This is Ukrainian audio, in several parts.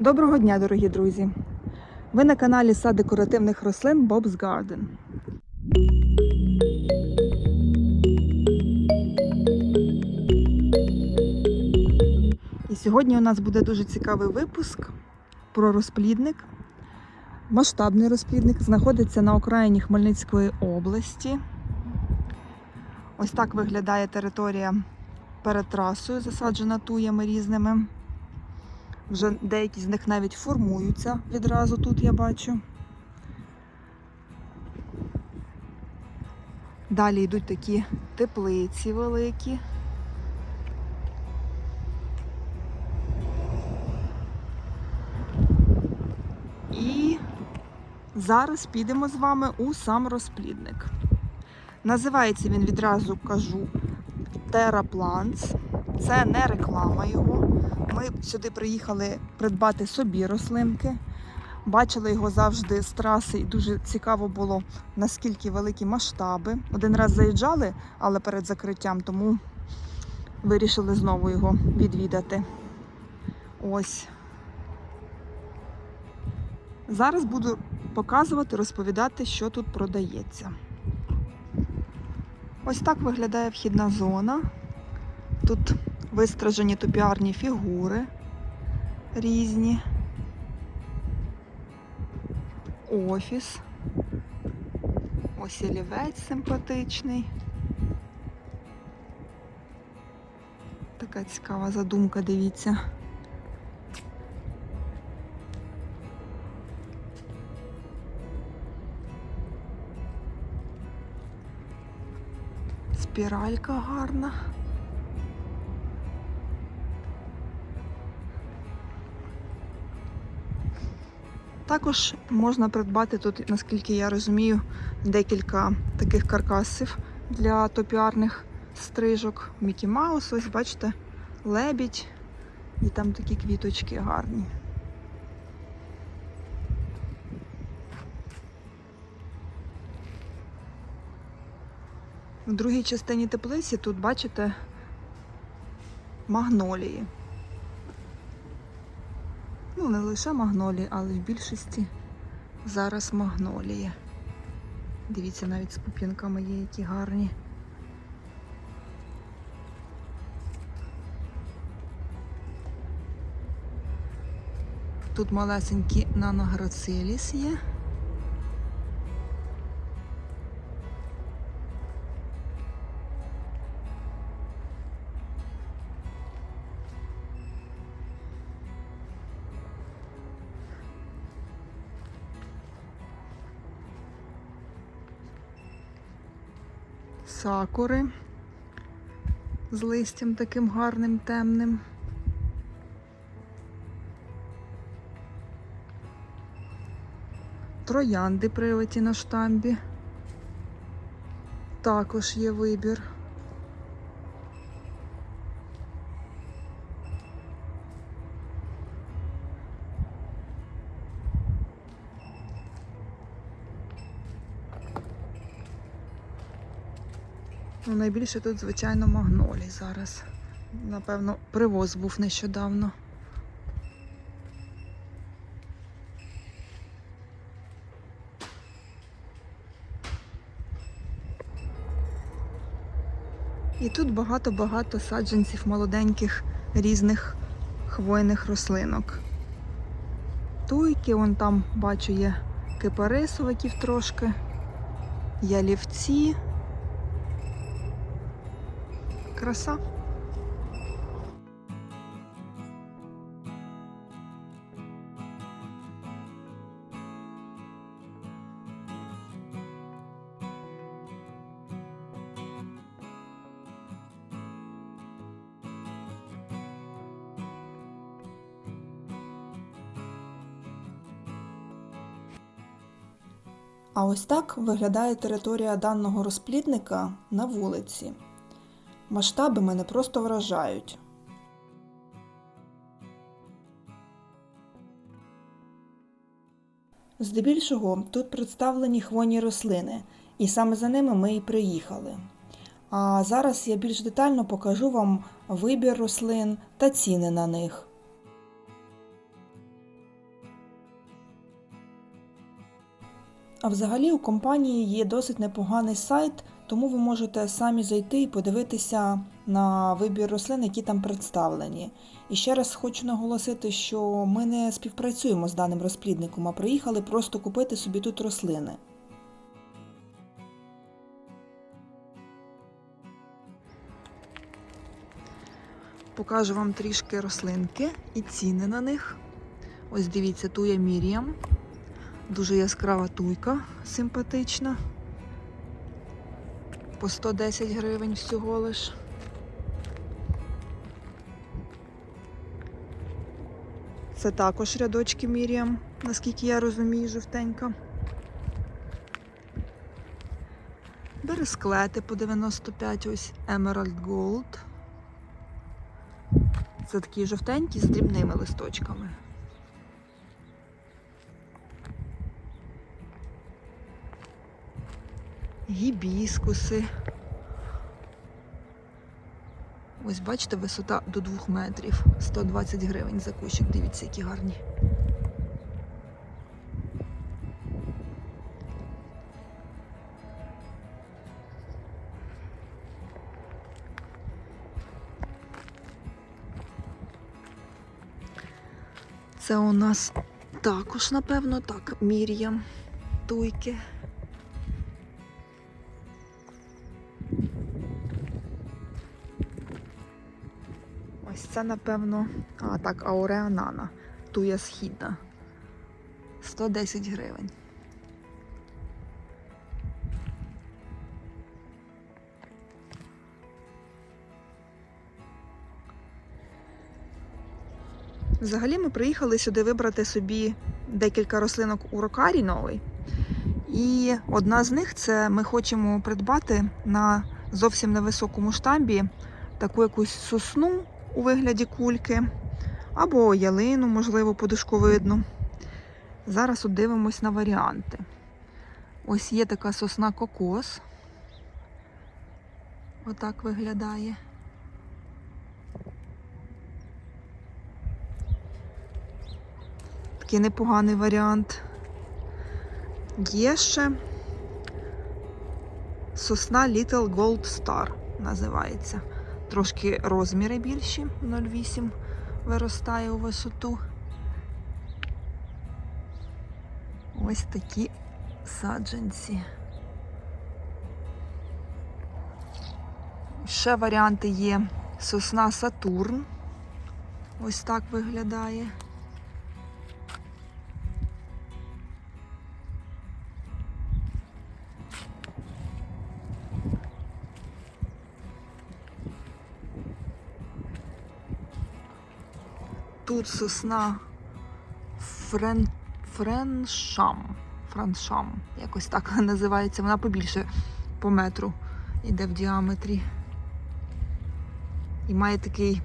Доброго дня, дорогі друзі! Ви на каналі Сад декоративних рослин Bob's Garden. І сьогодні у нас буде дуже цікавий випуск про розплідник. Масштабний розплідник знаходиться на окраїні Хмельницької області. Ось так виглядає територія перед трасою, засаджена туями різними. Вже деякі з них навіть формуються відразу тут, я бачу. Далі йдуть такі теплиці великі. І зараз підемо з вами у сам розплідник. Називається він відразу кажу Plants. Це не реклама його. Ми сюди приїхали придбати собі рослинки. Бачили його завжди з траси, і дуже цікаво було, наскільки великі масштаби. Один раз заїжджали, але перед закриттям, тому вирішили знову його відвідати. Ось. Зараз буду показувати, розповідати, що тут продається. Ось так виглядає вхідна зона. Тут вистражені топіарні фігури різні. Офіс. Ось олівець симпатичний. Така цікава задумка, дивіться. Спіралька гарна. Також можна придбати тут, наскільки я розумію, декілька таких каркасів для топіарних стрижок. Мікі Маус, ось бачите, лебідь і там такі квіточки гарні. В другій частині теплиці тут бачите магнолії. Ну, не лише магнолії, але в більшості зараз магнолії. Дивіться, навіть з пуп'янками є які гарні. Тут малесенький нанограциліс є. Сакури з листям таким гарним темним. Троянди прилеті на штамбі. Також є вибір. Ну, найбільше тут, звичайно, магнолій зараз. Напевно, привоз був нещодавно. І тут багато-багато саджанців молоденьких різних хвойних рослинок. Туйки, вон там бачу, є кипарисовиків трошки, ялівці. Краса. А ось так виглядає територія даного розплідника на вулиці. Масштаби мене просто вражають. Здебільшого тут представлені хвойні рослини, і саме за ними ми і приїхали. А зараз я більш детально покажу вам вибір рослин та ціни на них. А взагалі у компанії є досить непоганий сайт тому ви можете самі зайти і подивитися на вибір рослин, які там представлені. І ще раз хочу наголосити, що ми не співпрацюємо з даним розплідником, а приїхали просто купити собі тут рослини. Покажу вам трішки рослинки і ціни на них. Ось дивіться, туя Міріам. Дуже яскрава туйка, симпатична. По 110 гривень всього лиш. Це також рядочки Міріам, наскільки я розумію, жовтенька. Бересклети по 95, ось Emerald Gold. Це такі жовтенькі з дрібними листочками. Гібіскуси. Ось бачите, висота до 2 метрів. 120 гривень за кущик. Дивіться, які гарні. Це у нас також, напевно, так, Мір'ям туйки. Це, напевно, а так, Ауреанана, туя східна. 110 гривень. Взагалі ми приїхали сюди вибрати собі декілька рослинок у рокарі новий. І одна з них це ми хочемо придбати на зовсім невисокому штамбі таку якусь сосну у вигляді кульки, або ялину, можливо, подушковидну. Зараз от дивимось на варіанти. Ось є така сосна кокос. Отак виглядає. Такий непоганий варіант. Є ще сосна Little Gold Star називається. Трошки розміри більші, 0,8 виростає у висоту. Ось такі саджанці. Ще варіанти є сосна Сатурн. Ось так виглядає. Тут сосна Френ... Френшам. Франшам. Якось так називається. Вона побільше по метру йде в діаметрі. І має такий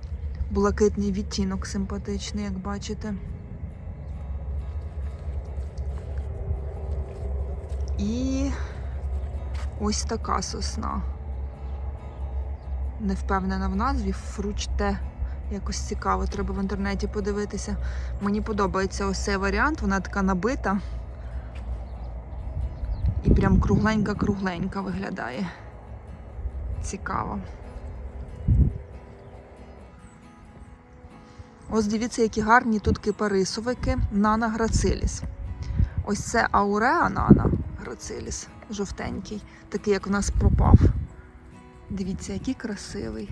блакитний відтінок симпатичний, як бачите. І ось така сосна. Не впевнена в назві фручте. Якось цікаво, треба в інтернеті подивитися. Мені подобається ось цей варіант, вона така набита. І прям кругленька-кругленька виглядає. Цікаво. Ось дивіться, які гарні тут кипарисовики Нана Грациліс. Ось це Ауреа Нана Грациліс, жовтенький, такий, як в нас пропав. Дивіться, який красивий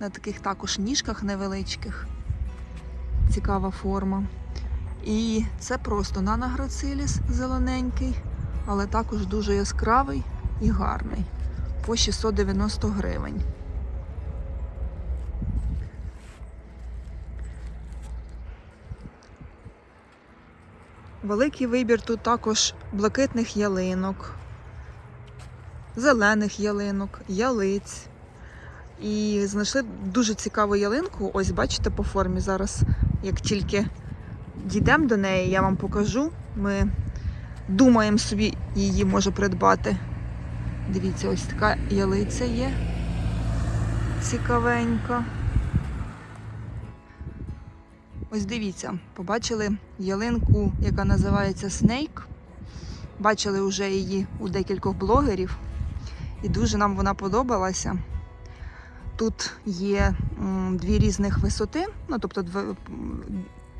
на таких також ніжках невеличких. Цікава форма. І це просто нанаграциліс зелененький, але також дуже яскравий і гарний. По 690 гривень. Великий вибір тут також блакитних ялинок, зелених ялинок, ялиць. І знайшли дуже цікаву ялинку. Ось бачите по формі зараз, як тільки дійдемо до неї, я вам покажу. Ми думаємо собі її може придбати. Дивіться, ось така ялиця є. Цікавенька. Ось дивіться, побачили ялинку, яка називається Snake. Бачили вже її у декількох блогерів, і дуже нам вона подобалася. Тут є дві різних висоти, ну тобто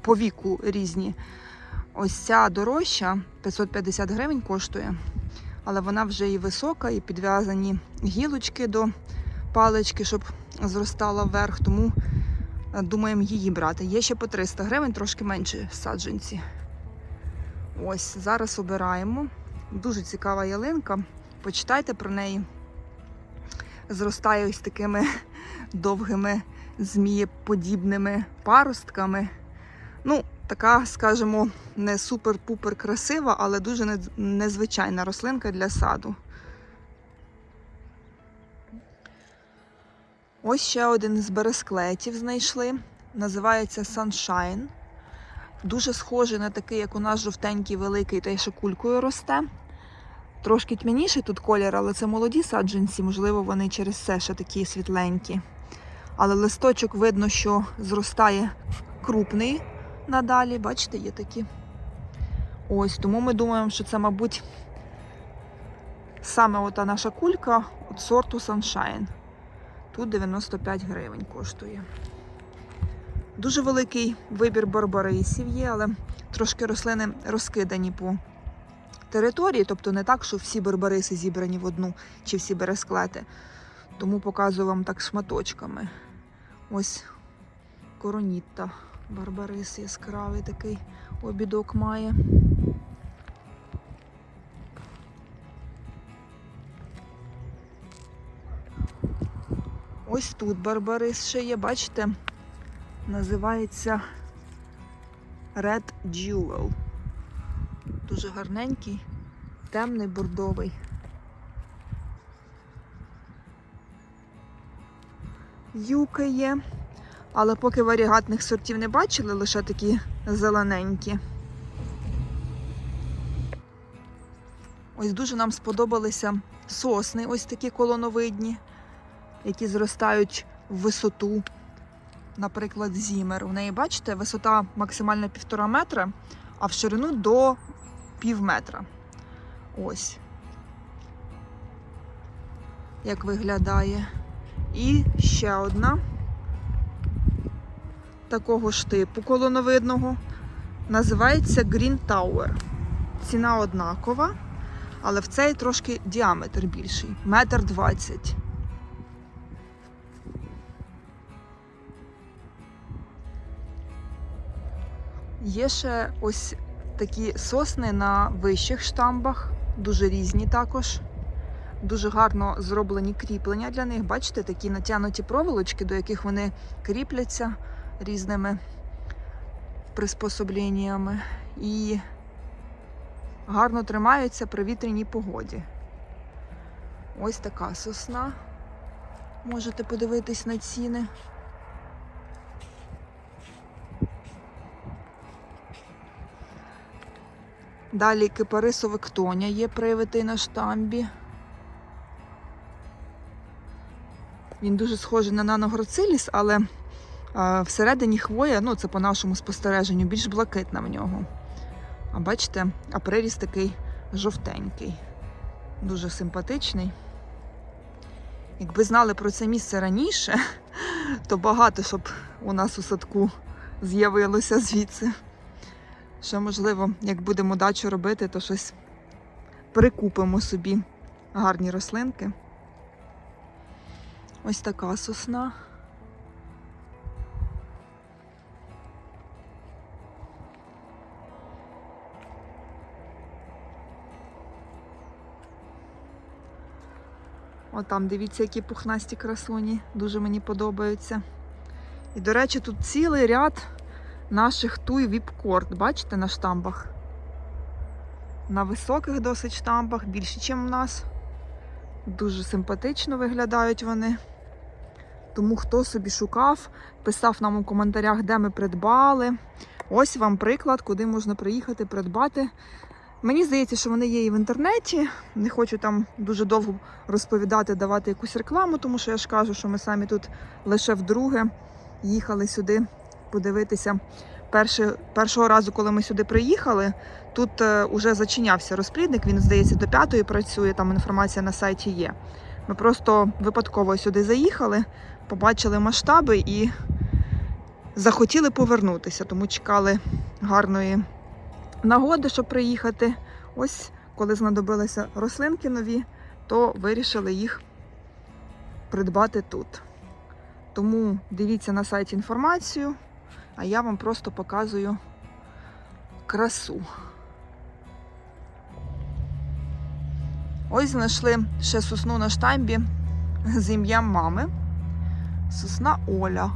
по віку різні. Ось ця дорожча 550 гривень коштує, але вона вже і висока, і підв'язані гілочки до палички, щоб зростала вверх. Тому е, думаємо її брати. Є ще по 300 гривень, трошки менші саджанці. Ось зараз обираємо. Дуже цікава ялинка. Почитайте про неї. Зростає ось такими довгими змієподібними паростками. Ну, така, скажімо, не супер-пупер красива, але дуже незвичайна рослинка для саду. Ось ще один з бересклетів знайшли. Називається Sunshine. Дуже схожий на такий, як у нас жовтенький великий, той, що кулькою росте. Трошки тьмяніший тут колір, але це молоді саджанці, можливо, вони через це ще такі світленькі. Але листочок видно, що зростає крупний надалі. Бачите, є такі. Ось, тому ми думаємо, що це, мабуть, саме ота наша кулька от сорту Sunshine. Тут 95 гривень коштує. Дуже великий вибір барбарисів є, але трошки рослини розкидані по території, тобто не так, що всі барбариси зібрані в одну чи всі бересклети. Тому показую вам так шматочками. Ось коронітта. Барбарис яскравий такий обідок має. Ось тут барбарис ще є, бачите? Називається Red Jewel. Дуже гарненький, темний бордовий. Юки є, але поки варігатних сортів не бачили, лише такі зелененькі. Ось дуже нам сподобалися сосни, ось такі колоновидні, які зростають в висоту. Наприклад, зімер. У неї, бачите, висота максимальна півтора метра, а в ширину до пів метра. Ось. Як виглядає. І ще одна такого ж типу колоновидного. Називається Green Tower. Ціна однакова, але в цей трошки діаметр більший метр двадцять. Є ще ось такі сосни на вищих штамбах, дуже різні також. Дуже гарно зроблені кріплення для них. Бачите, такі натягнуті проволочки, до яких вони кріпляться різними приспособленнями і гарно тримаються при вітряній погоді. Ось така сосна. Можете подивитись на ціни. Далі кипарисовик Тоня є привитий на штамбі. Він дуже схожий на наногроциліс, але всередині хвоя, ну це по нашому спостереженню, більш блакитна в нього. А бачите, а приріс такий жовтенький, дуже симпатичний. Якби знали про це місце раніше, то багато щоб у нас у садку з'явилося звідси. Ще, можливо, як будемо дачу робити, то щось прикупимо собі гарні рослинки. Ось така сосна. О, там дивіться, які пухнасті красуні. Дуже мені подобаються. І, до речі, тут цілий ряд наших туй віпкорд. Бачите на штамбах? На високих досить штамбах, більше, ніж у нас. Дуже симпатично виглядають вони. Тому хто собі шукав, писав нам у коментарях, де ми придбали. Ось вам приклад, куди можна приїхати придбати. Мені здається, що вони є і в інтернеті. Не хочу там дуже довго розповідати, давати якусь рекламу, тому що я ж кажу, що ми самі тут лише вдруге їхали сюди подивитися першого разу, коли ми сюди приїхали, тут е, уже зачинявся розплідник. Він, здається, до п'ятої працює, там інформація на сайті є. Ми просто випадково сюди заїхали, побачили масштаби і захотіли повернутися, тому чекали гарної нагоди, щоб приїхати. Ось коли знадобилися рослинки нові, то вирішили їх придбати тут. Тому дивіться на сайті інформацію, а я вам просто показую красу. Ось знайшли ще сосну на штамбі з ім'ям мами. Сосна Оля.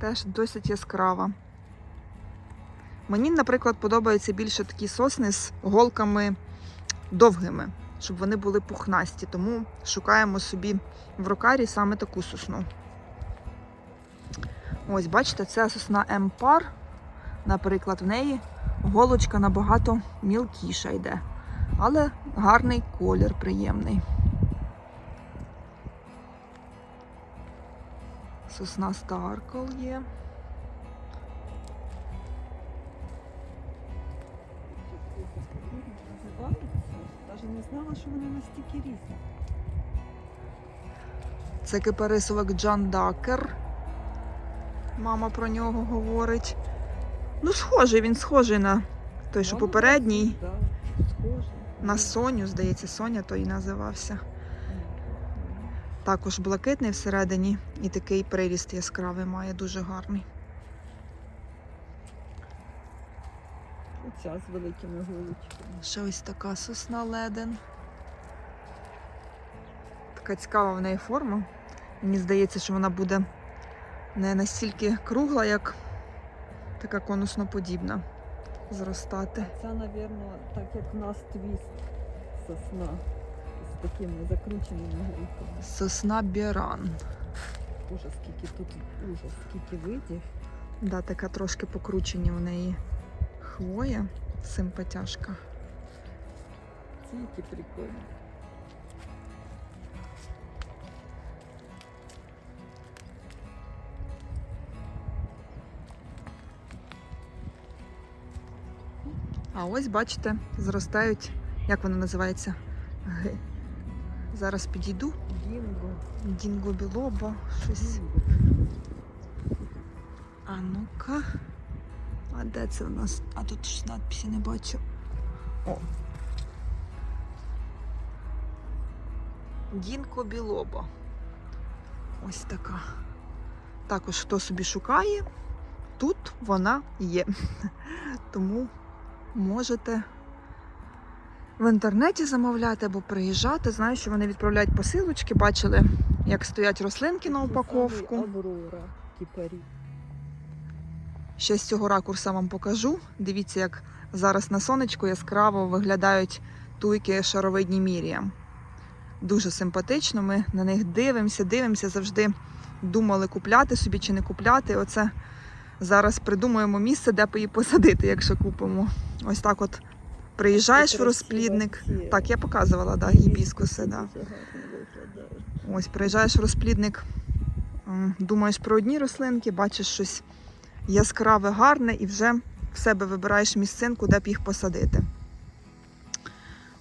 Теж досить яскрава. Мені, наприклад, подобаються більше такі сосни з голками довгими, щоб вони були пухнасті. Тому шукаємо собі в рукарі саме таку сосну. Ось, бачите, це сосна М-пар. Наприклад, в неї голочка набагато мілкіша йде, але гарний колір приємний. Сосна Старкл є. Знала, що вони настільки різні. Це кипарисовик Джан Дакер. Мама про нього говорить. Ну, схожий, він схожий на той, що попередній. Да. На Соню, здається, Соня той і називався. Також блакитний всередині і такий приріст яскравий має, дуже гарний. Оця з великими голочками. Ще ось така сосна леден. Така цікава в неї форма. Мені здається, що вона буде не настільки кругла, як така конусноподібна зростати. Це, напевно, так як в нас твіст сосна з такими закрученими голками. Сосна Біран. Боже, скільки тут ужас, скільки видів. Да, така трошки покручені у неї хвоя, симпатяшка. Які прикольні. А ось, бачите, зростають, як воно називається? Зараз підійду. Дінго. Дінго білоба, щось. А ну-ка. Де це в нас? А тут ж надписі не бачу. О. Дінко білоба. Ось така. Також хто собі шукає, тут вона є. Тому можете в інтернеті замовляти або приїжджати. Знаю, що вони відправляють посилочки, бачили, як стоять рослинки на упаковку. Аврора, кіпарі. Ще з цього ракурса вам покажу. Дивіться, як зараз на сонечку яскраво виглядають туйки шаровидні міріям. Дуже симпатично. Ми на них дивимося, дивимося, завжди думали купляти собі чи не купляти. Оце зараз придумуємо місце, де б її посадити, якщо купимо. Ось так от приїжджаєш в розплідник. Так, я показувала, да, гібіскуси. Да. Ось приїжджаєш в розплідник, думаєш про одні рослинки, бачиш щось яскраве, гарне і вже в себе вибираєш місцинку, де б їх посадити.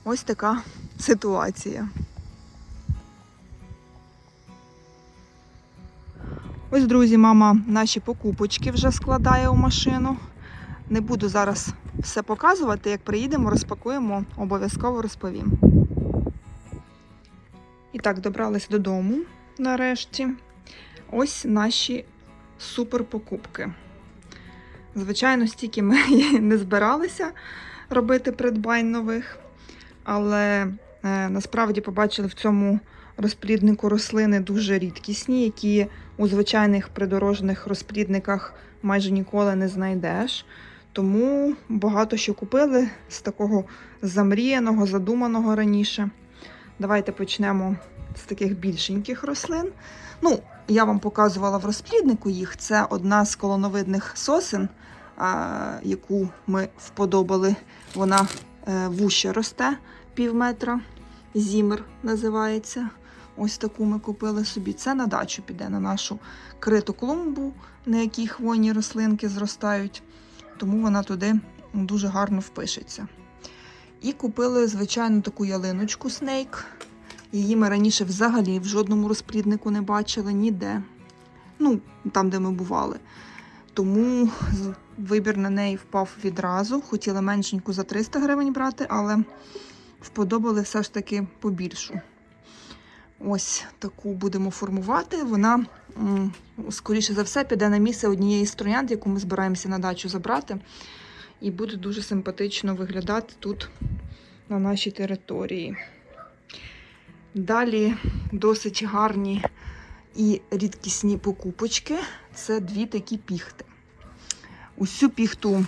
Ось така ситуація. Ось, друзі, мама наші покупочки вже складає у машину. Не буду зараз все показувати. Як приїдемо, розпакуємо, обов'язково розповім. І так, добрались додому нарешті. Ось наші супер покупки. Звичайно, стільки ми не збиралися робити придбань нових, але е, насправді побачили в цьому розпліднику рослини дуже рідкісні, які у звичайних придорожних розплідниках майже ніколи не знайдеш. Тому багато що купили з такого замріяного, задуманого раніше. Давайте почнемо з таких більшеньких рослин. Ну, я вам показувала в розпліднику їх. Це одна з колоновидних сосен, яку ми вподобали. Вона е, вуще росте пів метра. Зімер називається. Ось таку ми купили собі. Це на дачу піде на нашу криту клумбу, на якій хвойні рослинки зростають. Тому вона туди дуже гарно впишеться. І купили, звичайно, таку ялиночку Снейк. Її ми раніше взагалі в жодному розпліднику не бачили ніде. Ну, там, де ми бували. Тому вибір на неї впав відразу. Хотіла меншеньку за 300 гривень брати, але вподобали все ж таки побільшу. Ось таку будемо формувати. Вона, скоріше за все, піде на місце однієї з троянд, яку ми збираємося на дачу забрати. І буде дуже симпатично виглядати тут на нашій території. Далі досить гарні і рідкісні покупочки. Це дві такі піхти. Усю піхту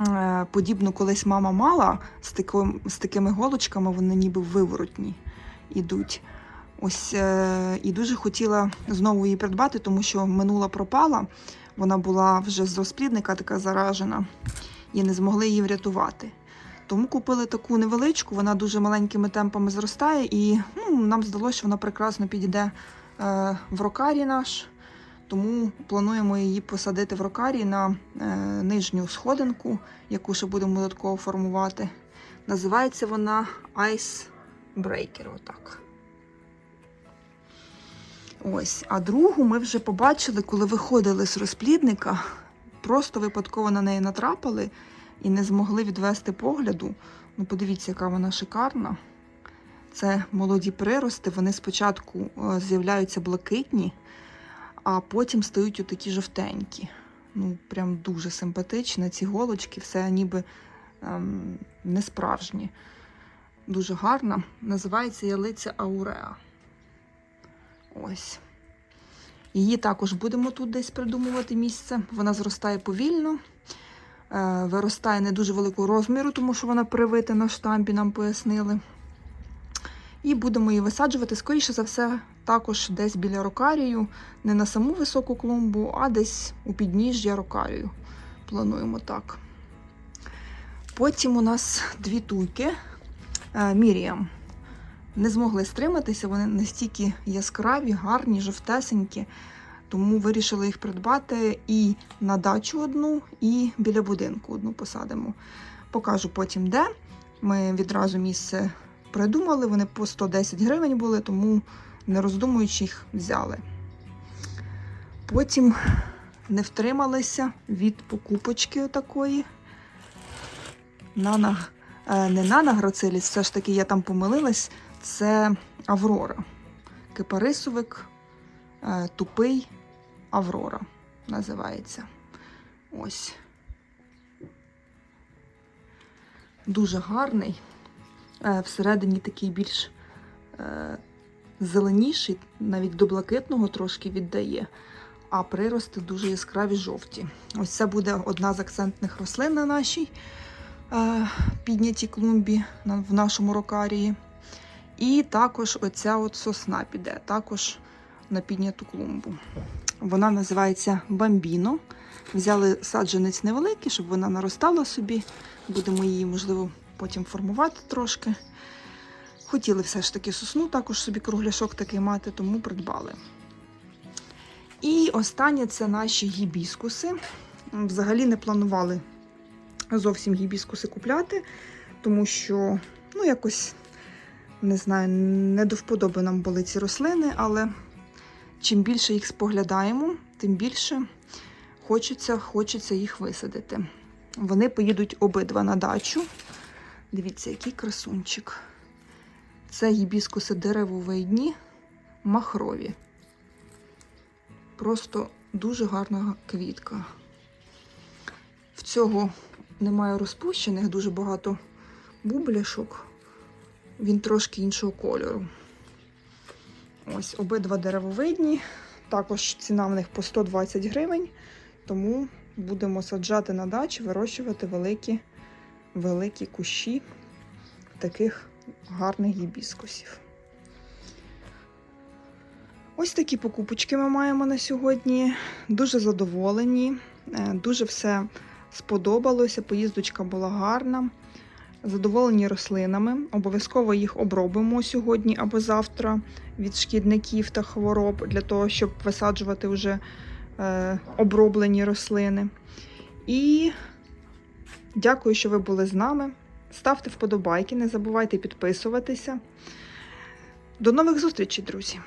е, подібну колись мама мала з, таким, з такими голочками, вони ніби виворотні ідуть. Ось е, і дуже хотіла знову її придбати, тому що минула пропала. Вона була вже з розплідника така заражена, і не змогли її врятувати. Тому купили таку невеличку, вона дуже маленькими темпами зростає, і ну, нам здалося, що вона прекрасно підійде е, в рокарі наш. Тому плануємо її посадити в рокарі на е, нижню сходинку, яку ще будемо додатково формувати. Називається вона Ice Breaker. Отак. Ось. А другу ми вже побачили, коли виходили з розплідника. Просто випадково на неї натрапили і не змогли відвести погляду. Ну, подивіться, яка вона шикарна. Це молоді прирости. Вони спочатку е, з'являються блакитні, а потім стають отакі жовтенькі. Ну, прям дуже симпатичні. Ці голочки, все ніби ем, не справжні. Дуже гарна. Називається ялиця Ауреа. Ось. Її також будемо тут десь придумувати місце. Вона зростає повільно, е, виростає не дуже великого розміру, тому що вона привита на штампі, нам пояснили. І будемо її висаджувати, скоріше за все, також десь біля рокарію, не на саму високу клумбу, а десь у підніжжя рокарію. Плануємо так. Потім у нас дві туйки е, Міріам. Не змогли стриматися, вони настільки яскраві, гарні, жовтесенькі. Тому вирішили їх придбати і на дачу одну, і біля будинку одну посадимо. Покажу потім де. Ми відразу місце придумали, вони по 110 гривень були, тому не роздумуючи їх взяли. Потім не втрималися від покупочки отакої. Нана, е, не Нана Грациліс, все ж таки я там помилилась. Це Аврора. Кипарисовик е, тупий Аврора називається. Ось. Дуже гарний. Всередині такий більш е, зеленіший, навіть до блакитного трошки віддає, а прирости дуже яскраві жовті. Ось це буде одна з акцентних рослин на нашій е, піднятій клумбі в нашому рокарії. І також оця от сосна піде, також на підняту клумбу. Вона називається Бамбіно. Взяли саджанець невеликий, щоб вона наростала собі. Будемо її, можливо, потім формувати трошки. Хотіли все ж таки сосну, також собі кругляшок такий мати, тому придбали. І останнє це наші гібіскуси. Взагалі не планували зовсім гібіскуси купляти, тому що, ну, якось не знаю, не до вподоби нам були ці рослини, але чим більше їх споглядаємо, тим більше хочеться, хочеться їх висадити. Вони поїдуть обидва на дачу. Дивіться, який красунчик. Це гібіскуси деревовидні, махрові. Просто дуже гарна квітка. В цього немає розпущених, дуже багато бубляшок він трошки іншого кольору. Ось обидва деревовидні. Також ціна в них по 120 гривень. Тому будемо саджати на дачі, вирощувати великі, великі кущі таких гарних гібіскусів. Ось такі покупочки ми маємо на сьогодні. Дуже задоволені, е, дуже все сподобалося. Поїздочка була гарна. задоволені рослинами. Обов'язково їх обробимо сьогодні або завтра від шкідників та хвороб для того, щоб висаджувати вже е, оброблені рослини. І дякую, що ви були з нами. Ставте вподобайки, не забувайте підписуватися. До нових зустрічей, друзі!